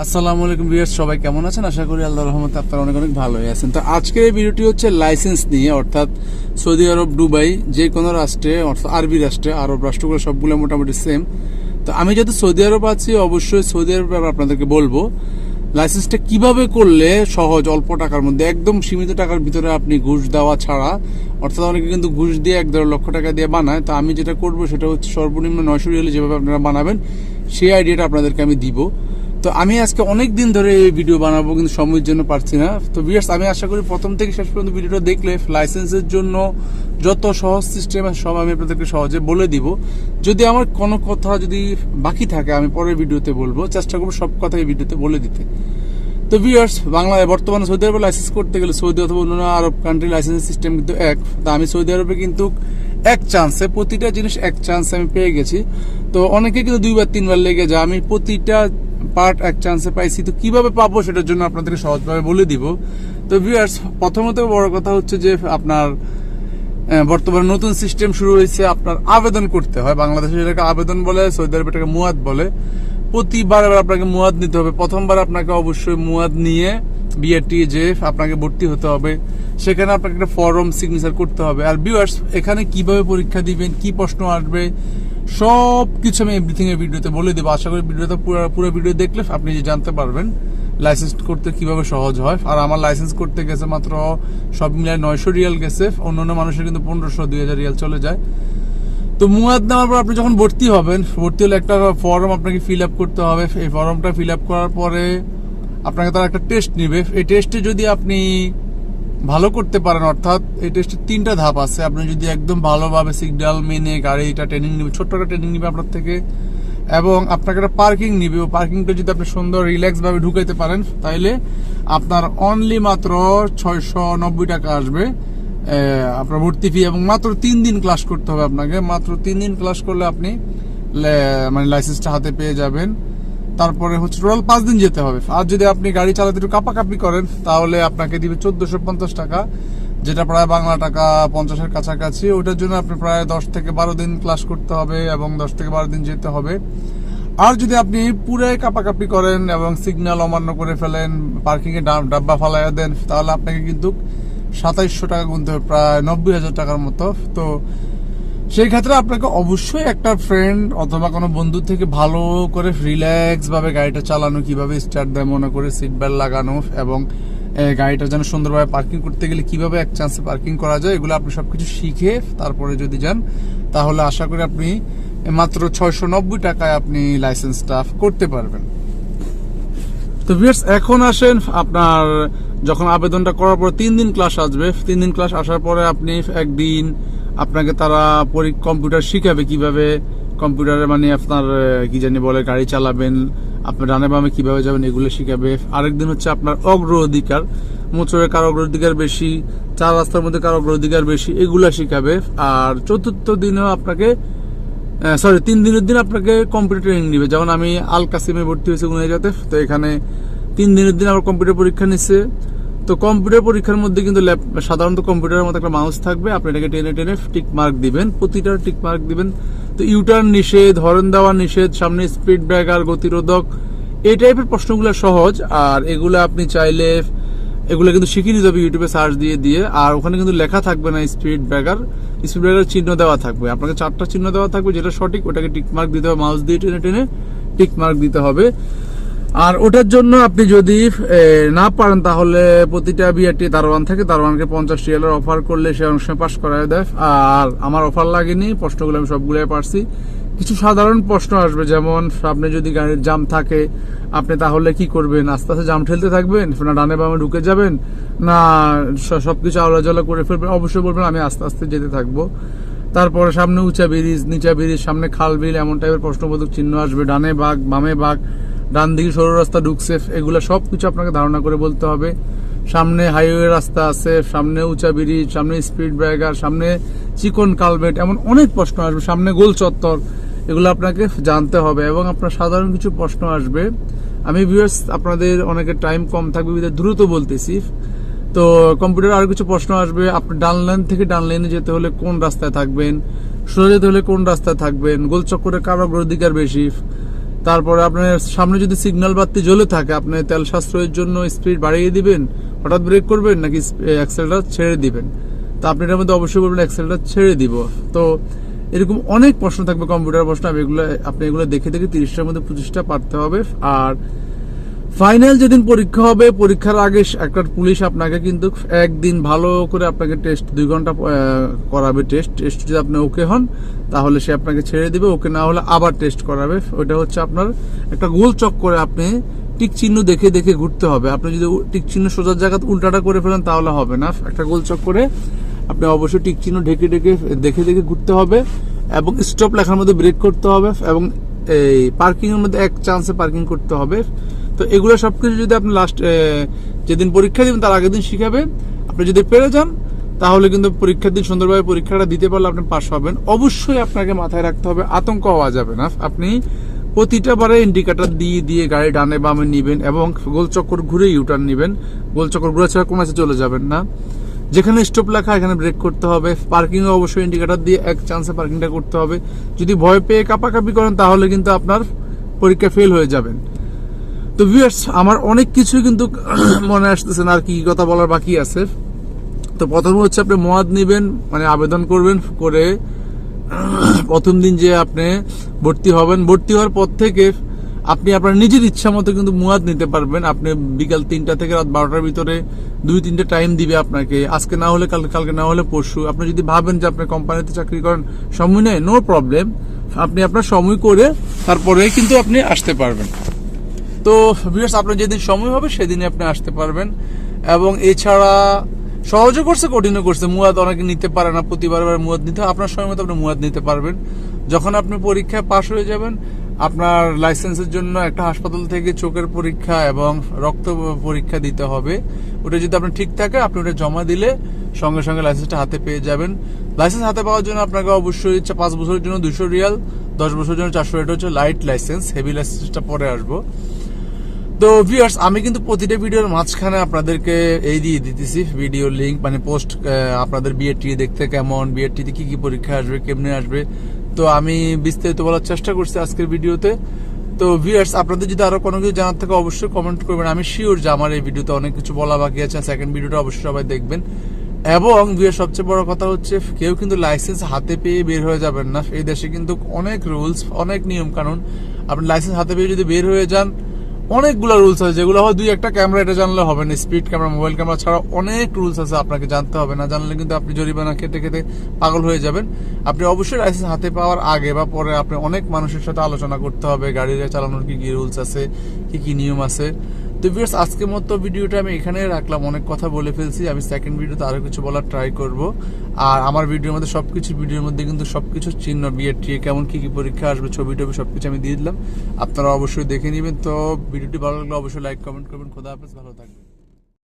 আসসালামু আলাইকুম ভিউয়ার্স, সবাই কেমন আছেন? আশা করি আল্লাহর রহমতে আপনারা অনেক অনেক ভালোই আছেন। তো আজকের এই ভিডিওটি হচ্ছে লাইসেন্স নিয়ে, অর্থাৎ সৌদি আরব, দুবাই, যে কোনো রাষ্ট্রে, অর্থাৎ আরবি রাষ্ট্রে, আরব রাষ্ট্রগুলো সবগুলো মোটামুটি সেম তো আমি যেহেতু সৌদি আরব আছি, অবশ্যই সৌদি আরব ব্যাপারে আপনাদেরকে বলব, লাইসেন্সটা কীভাবে করলে সহজ অল্প টাকার মধ্যে, একদম সীমিত টাকার ভিতরে আপনি ঘুষ দেওয়া ছাড়া, অর্থাৎ অনেকে কিন্তু ঘুষ দিয়ে এক দেড় লক্ষ টাকা দিয়ে বানায়, তো আমি যেটা করব সেটা হচ্ছে সর্বনিম্ন নয়শো রিয়ালে যেভাবে আপনারা বানাবেন, সেই আইডিয়াটা আপনাদেরকে আমি দিব। তো আমি আজকে অনেক দিন ধরে এই ভিডিও বানাবো, কিন্তু সময়ের জন্য পারছি না। তো বিয়ার্স আমি আশা করি প্রথম থেকে শেষ পর্যন্ত ভিডিওটা দেখলে লাইসেন্সের জন্য যত সহজ সিস্টেম সব আমি আপনাদেরকে সহজে বলে দিব। যদি আমার কোনো কথা যদি বাকি থাকে, আমি পরের ভিডিওতে বলব। চেষ্টা করব সব কথা এই ভিডিওতে বলে দিতে। তো ভিউয়ার্স বাংলায় বর্তমানে সৌদি আরবে লাইসেন্স করতে গেলে সৌদি অথবা অন্যান্য আরব কান্ট্রি লাইসেন্স সিস্টেম কিন্তু এক। তা আমি সৌদি আরবে কিন্তু এক চান্সে প্রতিটা জিনিস এক চান্সে আমি পেয়ে গেছি। তো অনেকে কিন্তু দুইবার, তিনবার লেগে যায়। আমি প্রতিটা পার্ট এক চান্সে পাইছি। তো কীভাবে পাবো সেটার জন্য আপনাদেরকে সহজভাবে বলে দিব। তো ভিউয়ার্স প্রথমত বড় কথা হচ্ছে যে আপনার বর্তমানে নতুন সিস্টেম শুরু হয়েছে। আপনার আবেদন করতে হয়। বাংলাদেশে যেটাকে আবেদন বলে, সৌদি আরবে এটাকে মুয়াদ বলে। প্রতিবার আপনাকে মুয়াদ নিতে হবে। প্রথমবার আপনাকে অবশ্যই মুয়াদ নিয়ে বিআরটি যে আপনাকে ভর্তি হতে হবে। সেখানে আপনাকে একটা ফর্ম সিগনেচার করতে হবে। আর ভিউয়ার্স এখানে কীভাবে পরীক্ষা দিবেন, কি প্রশ্ন আসবে সব কিছু আমি এভরিথিং এর ভিডিওতে বলে দেবো। আশা করি ভিডিওতে পুরো পুরো ভিডিও দেখলে আপনি যে জানতে পারবেন লাইসেন্স করতে কীভাবে সহজ হয়। আর আমার লাইসেন্স করতে গেছে মাত্র সব মিলিয়ে নয়শো রিয়াল গেছে। অন্য অন্য মানুষের কিন্তু পনেরোশো, দুই হাজার রিয়াল চলে যায়। তো মুয়াদ নেওয়ার পর আপনি যখন ভর্তি হবেন, ভর্তি হলে একটা ফর্ম আপনাকে ফিল আপ করতে হবে। এই ফর্মটা ফিল আপ করার পরে আপনাকে তারা একটা টেস্ট নিবে। এই টেস্টে যদি আপনি ভালো করতে পারেন, অর্থাৎ এই টেস্টের তিনটা ধাপ আছে। আপনি যদি একদম ভালোভাবে সিগন্যাল মেনে গাড়িটা ট্রেনিং নিবে, ছোট্ট একটা ট্রেনিং নিবে আপনার থেকে, এবং আপনাকে একটা পার্কিং নিবে। ও পার্কিংটা যদি আপনি সুন্দর রিল্যাক্স ভাবে ঢুকাইতে পারেন, তাইলে আপনার অনলি মাত্র ছয়শো নব্বই টাকা আসবে। আপনার ভর্তি ফি এবং মাত্র তিন দিন ক্লাস করতে হবে আপনাকে। মাত্র তিন দিন ক্লাস করলে আপনি মানে লাইসেন্সটা হাতে পেয়ে যাবেন। তারপরে হচ্ছে টোটাল পাঁচ দিন যেতে হবে। আর যদি আপনি গাড়ি চালাতে একটু কাপাকাপি করেন, তাহলে আপনাকে দিবে চোদ্দশো পঞ্চাশ টাকা, যেটা প্রায় বাংলা টাকা পঞ্চাশের কাছাকাছি। ওটার জন্য আপনি প্রায় দশ থেকে বারো দিন ক্লাস করতে হবে এবং দশ থেকে বারো দিন যেতে হবে। আর যদি আপনি পুরাই কাপাকাপি করেন এবং সিগন্যাল অমান্য করে ফেলেন পার্কিংয়ে ডাব- ডাব্বা ফালাইয়া দেন, তাহলে আপনাকে কিন্তু সাতাইশশো টাকা গুনতে হবে, প্রায় নব্বই হাজার টাকার মতো। তো সেই ক্ষেত্রে আপনাকে অবশ্যই একটা ফ্রেন্ড অথবা কোনো বন্ধু থেকে ভালো করে রিল্যাক্স ভাবে গাড়িটা চালানো, কীভাবে স্টার্ট দেয়, মনে করে সিট বেল্ট লাগানো এবং গাড়িটা যেন সুন্দরভাবে পার্কিং করতে গেলে কীভাবে এক চান্সে পার্কিং করা যায়, এগুলো আপনি সবকিছু শিখে তারপরে যদি যান, তাহলে আশা করি আপনি মাত্র ছয়শো নব্বই টাকায় আপনি লাইসেন্স লাইসেন্সটা করতে পারবেন। তো ভিউয়ার্স এখন আসেন আপনার যখন আবেদনটা করার পর তিন দিন ক্লাস আসবে। তিন দিন ক্লাস আসার পরে আপনি একদিন আপনাকে তারা কম্পিউটার শিখাবে কীভাবে? কম্পিউটারে মানে আপনার কি জানি বলে, গাড়ি চালাবেন, আপনার ডানে বামে কীভাবে যাবেন, এগুলো শিখাবে। আরেকদিন হচ্ছে আপনার অগ্রাধিকার মোচরের কার অগ্র অধিকার বেশি, চার রাস্তার মধ্যে কার অগ্র অধিকার বেশি, এগুলো শিখাবে। আর চতুর্থ দিনেও আপনাকে সরি তিন দিনের দিন আপনাকে কম্পিউটার ট্রেনিং নিবে যেমন আমি আল কাসিমে ভর্তি হয়েছি উনাইজাতে, তো এখানে তিন দিনের দিন আবার কম্পিউটার পরীক্ষা নিচ্ছে। তো কম্পিউটার পরীক্ষার মধ্যে কিন্তু সাধারণত কম্পিউটারের মতো একটা মাউস থাকবে। আপনি এটাকে টেনে টেনে টিক মার্ক দিবেন প্রতিটা টিক মার্ক দিবেন। তো ইউটার্ন নিষেধ, হর্ন দেওয়া নিষেধ, সামনে স্পিড ব্রেকার গতিরোধক, এই টাইপের প্রশ্নগুলো সহজ। আর এগুলো আপনি চাইলে, এগুলো কিন্তু শিখিয়ে নিতে হবে ইউটিউবে সার্চ দিয়ে দিয়ে। আর ওখানে কিন্তু লেখা থাকবে না স্পিড ব্রেকার স্পিড ব্রেকার চিহ্ন দেওয়া থাকবে। আপনাকে চারটা চিহ্ন দেওয়া থাকবে যেটা সঠিক, ওটাকে টিক মার্ক দিতে হবে মাউস দিয়ে টেনে টেনে টিক মার্ক দিতে হবে। আর ওটার জন্য আপনি যদি না পারেন, তাহলে প্রতিটা বিআরটি দারোয়ান থেকে দারোয়ানকে পঞ্চাশ রিয়ালের অফার করলে সে সময় পাশ করায় দেয়। আর আমার অফার লাগেনি, প্রশ্নগুলো আমি সবগুলোই পারছি। কিছু সাধারণ প্রশ্ন আসবে, যেমন, আপনি যদি গাড়ির জাম থাকে, আপনি তাহলে কি করবেন? আস্তে আস্তে জাম ঠেলতে থাকবেন? না ডানে বামে ঢুকে যাবেন? না স- সবকিছু আওলাজলা করে ফেলবেন? অবশ্যই বলবেন, আমি আস্তে আস্তে যেতে থাকব। তারপরে সামনে উঁচা ব্রিজ, নিচা ব্রিজ, সামনে খাল বিল, এমন টাইপের প্রশ্নবোধক চিহ্ন আসবে। ডানে বাঘ বামে বাঘ ডান দিকে সরু রাস্তা ঢুকছে, এগুলো সব কিছু আপনাকে ধারণা করে বলতে হবে। সামনে হাইওয়ে রাস্তা আছে, সামনে উঁচা ব্রিজ, সামনে স্পিড ব্রেকার, সামনে চিকন কালভেট, এমন অনেক প্রশ্ন আসবে, সামনে গোল চত্বর, এগুলো আপনাকে জানতে হবে এবং আপনার সাধারণ কিছু প্রশ্ন আসবে। আমি ভিউয়ার্স আপনাদের অনেকের টাইম কম থাকবে দ্রুত বলতেছি। তো কম্পিউটার আরও কিছু প্রশ্ন আসবে, আপনি ডান লাইন থেকে ডান লাইনে যেতে হলে কোন রাস্তায় থাকবেন, সোজা যেতে হলে কোন রাস্তায় থাকবেন, গোল চক্করে কার অগ্রাধিকার বেশি তারপরে আপনার সামনে যদি সিগন্যাল বাতি জ্বলে থাকে, আপনি তেল সাশ্রয়ের জন্য স্পিড বাড়িয়ে দিবেন, হঠাৎ ব্রেক করবেন নাকি অ্যাক্সেলটা ছেড়ে দিবেন? তো আপনি এটার মধ্যে অবশ্যই বলবেন অ্যাক্সেলটা ছেড়ে দিব। তো এরকম অনেক প্রশ্ন থাকবে কম্পিউটার প্রশ্ন, আমি এগুলো, আপনি এগুলো দেখে দেখে তিরিশটার মধ্যে পঁচিশটা পারতে হবে। আর ফাইনাল যেদিন পরীক্ষা হবে, পরীক্ষার আগে একটা পুলিশ আপনাকে কিন্তু একদিন ভালো করে আপনাকে টেস্ট দুই ঘণ্টা করাবে টেস্ট টেস্ট যদি আপনি ওকে হন, তাহলে সে আপনাকে ছেড়ে দিবে। ওকে না হলে আবার টেস্ট করাবে। ওটা হচ্ছে আপনার একটা গোল চক করে আপনি টিক চিহ্ন দেখে দেখে ঘুরতে হবে। আপনি যদি টিক চিহ্ন সোজার জায়গা উল্টাটা করে ফেলেন, তাহলে হবে না। একটা গোল চক করে আপনি অবশ্যই টিক চিহ্ন ঢেকে ঢেকে, দেখে দেখে ঘুরতে হবে এবং স্টপ লেখার মধ্যে ব্রেক করতে হবে এবং এই পার্কিং এর মধ্যে এক চান্সে পার্কিং করতে হবে। তো এগুলো সবকিছু যদি আপনি লাস্ট যেদিন পরীক্ষা দিবেন তার আগের দিন শিখাবে। আপনি যদি পেরে যান, তাহলে কিন্তু পরীক্ষার দিন সুন্দরভাবে পরীক্ষাটা দিতে পারলে আপনি পাশ হবেন। অবশ্যই আপনাকে মাথায় রাখতে হবে, আতঙ্ক হওয়া যাবে না। আপনি প্রতিটা বারে ইন্ডিকেটর দিয়ে দিয়ে গাড়ি ডানে বামে নিবেন এবং গোল চক্কর ঘুরে ইউটার্ন নিবেন। গোল চক্কর ঘুরে ছাড়া কোনো কাছে চলে যাবেন না। যেখানে স্টপ লেখা, এখানে ব্রেক করতে হবে। পার্কিং অবশ্যই ইন্ডিকেটর দিয়ে এক চান্সে পার্কিংটা করতে হবে। যদি ভয় পেয়ে কাপাকাপি করেন, তাহলে কিন্তু আপনার পরীক্ষা ফেল হয়ে যাবেন। তো ভিউয়ার্স আমার অনেক কিছু কিন্তু মনে আসতেছে না আর কি কথা বলার বাকি আছে। তো প্রথম হচ্ছে আপনি মোয়াদ নেবেন মানে আবেদন করবেন করে প্রথম দিন যে আপনি ভর্তি হবেন। ভর্তি হওয়ার পর থেকে আপনি আপনার নিজের ইচ্ছা মতো কিন্তু মুয়াদ নিতে পারবেন। আপনি বিকাল তিনটা থেকে রাত বারোটার ভিতরে দুই, তিনটে টাইম দিবে আপনাকে। আজকে না হলে কালকে কালকে না হলে পরশু। আপনি যদি ভাবেন যে আপনি কোম্পানিতে চাকরি করেন, সময় নেই নো প্রবলেম আপনি আপনার সময় করে তারপরে কিন্তু আপনি আসতে পারবেন। তো ভিউয়ার্স আপনার যেদিন সময় হবে, সেদিনই আপনি আসতে পারবেন। এবং এছাড়া সহজও করছে, কঠিনও করছে। মুয়াদ অনেকে নিতে পারে না, প্রতিবার মুয়াদ নিতে। আপনার সময় মতো আপনি মুয়াদ নিতে পারবেন। যখন আপনি পরীক্ষায় পাশ হয়ে যাবেন, আপনার লাইসেন্সের জন্য একটা হাসপাতাল থেকে চোখের পরীক্ষা এবং রক্ত পরীক্ষা দিতে হবে। ওটা যদি আপনার ঠিক থাকে, আপনি ওটা জমা দিলে সঙ্গে সঙ্গে লাইসেন্সটা হাতে পেয়ে যাবেন। লাইসেন্স হাতে পাওয়ার জন্য আপনাকে অবশ্যই পাঁচ বছরের জন্য দুশো রিয়াল, দশ বছরের জন্য চারশো, এটা হচ্ছে লাইট লাইসেন্স, হেভি লাইসেন্সটা পরে আসব। তো ভিউয়ার্স আমি কিন্তু প্রতিটা ভিডিওর মাঝখানে আপনাদেরকে এই দিয়ে দিতেছি ভিডিও লিংক মানে পোস্ট আপনাদের বিয়ের টি দেখতে কেমন বিয়ের টিতে কি কি পরীক্ষা আসবে, কেমনে আসবে। তো আমি বিস্তারিত বলার চেষ্টা করছি আজকের ভিডিওতে। তো ভিউয়ার্স আপনাদের যদি আরও কোনো কিছু জানার থাকে অবশ্যই কমেন্ট করবেন। আমি শিওর যে আমার এই ভিডিওতে অনেক কিছু বলা বাকি আছে। সেকেন্ড ভিডিওটা অবশ্যই সবাই দেখবেন। এবং ভিউয়ার সবচেয়ে বড় কথা হচ্ছে, কেউ কিন্তু লাইসেন্স হাতে পেয়ে বের হয়ে যাবেন না। এই দেশে কিন্তু অনেক রুলস অনেক নিয়ম কানুন আপনি লাইসেন্স হাতে পেয়ে যদি বের হয়ে যান অনেকগুলো রুলস আছে, যেগুলো হয় দুই একটা ক্যামেরা এটা জানলে হবে না। স্পিড ক্যামেরা মোবাইল ক্যামেরা ছাড়া অনেক রুলস আছে, আপনাকে জানতে হবে। না জানলে কিন্তু আপনি জরিমানা খেতে খেতে পাগল হয়ে যাবেন। আপনি অবশ্যই লাইসেন্স হাতে পাওয়ার আগে বা পরে আপনি অনেক মানুষের সাথে আলোচনা করতে হবে, গাড়ি চালানোর কি কি রুলস আছে, কি কি নিয়ম আছে। তো ভিউয়ার্স আজকের মতো ভিডিওটা আমি এখানে রাখলাম। অনেক কথা বলে ফেলছি। আমি সেকেন্ড ভিডিওতে আরও কিছু বলার ট্রাই করব। আর আমার ভিডিওর মধ্যে সব কিছু ভিডিওর মধ্যে কিন্তু সব কিছু চিহ্ন বিয়ের ট্রিয়ে কেমন, কী কী পরীক্ষা আসবে ছবি টবি সব কিছু আমি দিয়ে দিলাম। আপনারা অবশ্যই দেখে নেবেন। তো ভিডিওটি ভালো লাগলে অবশ্যই লাইক কমেন্ট করবেন। খোদা হাফেজ, ভালো থাকবেন।